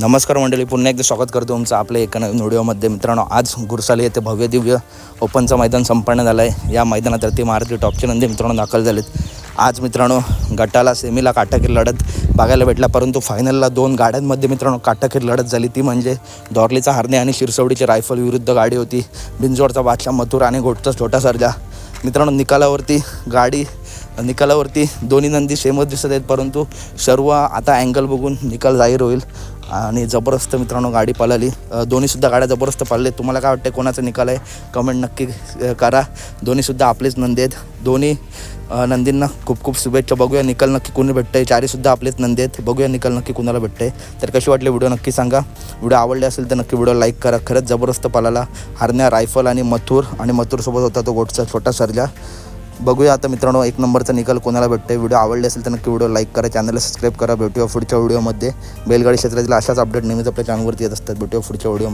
नमस्कार मंडळी पुन्हा एकदा स्वागत करतो तुमचं आपल्या एका नवीन व्हिडिओमध्ये. मित्रांनो आज गुरसाली येथे भव्य दिव्य ओपनचं मैदान संपन्न झालं आहे. या मैदानात मारुती टॉपचे नंदी मित्रांनो दाखल झालेत. आज मित्रांनो गटाला सेमीला काटाकीर लढत बघायला भेटला परंतु फायनलला दोन गाड्यांमध्ये मित्रांनो काटाकीर लढत झाली. ती म्हणजे दॉर्लीचा हरणे आणि शिरसवडीची रायफल विरुद्ध गाडी होती. बिंजोडचा बादशाह मथुर आणि घोटचा छोटा सरजा. मित्रांनो निकालावरती गाडी निकालावरती दोन्ही नंदी सेमच दिसत आहेत परंतु सर्व आता अँगल बघून निकाल जाहीर होईल. आणि जबरदस्त मित्रांनो गाडी पळाली. दोन्हीसुद्धा गाड्या जबरदस्त पळले. तुम्हाला काय वाटतं कोणाचा निकाल आहे? कमेंट नक्की करा. दोन्हीसुद्धा आपलेच नंदी आहेत. दोन्ही नंदींना खूप खूप शुभेच्छा. बघूया निकाल नक्की कोणी भेटतंय. चारीसुद्धा आपलेच नंदी आहेत. बघूया निकाल नक्की कुणाला भेटतंय. तर कशी वाटली व्हिडिओ नक्की सांगा. व्हिडिओ आवडले असेल तर नक्की व्हिडिओ लाईक करा. खरंच जबरदस्त पळाला. हरण्या रायफल आणि मथुर. आणि मथुरसोबत होता तो गोटचा छोटा सरजा. बघूया आता मित्रांनो एक नंबरचा निकाल कोणाला भेटतो व्हिडिओ आवडले असेल तर नक्की व्हिडिओ लाईक करा चॅनलला सबस्क्राईब करा. भेटूया पुढच्या व्हिडिओमध्ये. बैलगाडी क्षेत्रातील अशाच अपडेट नेहमीच आपल्या चॅनलवरती येत असतात. भेटूया पुढच्या व्हिडिओ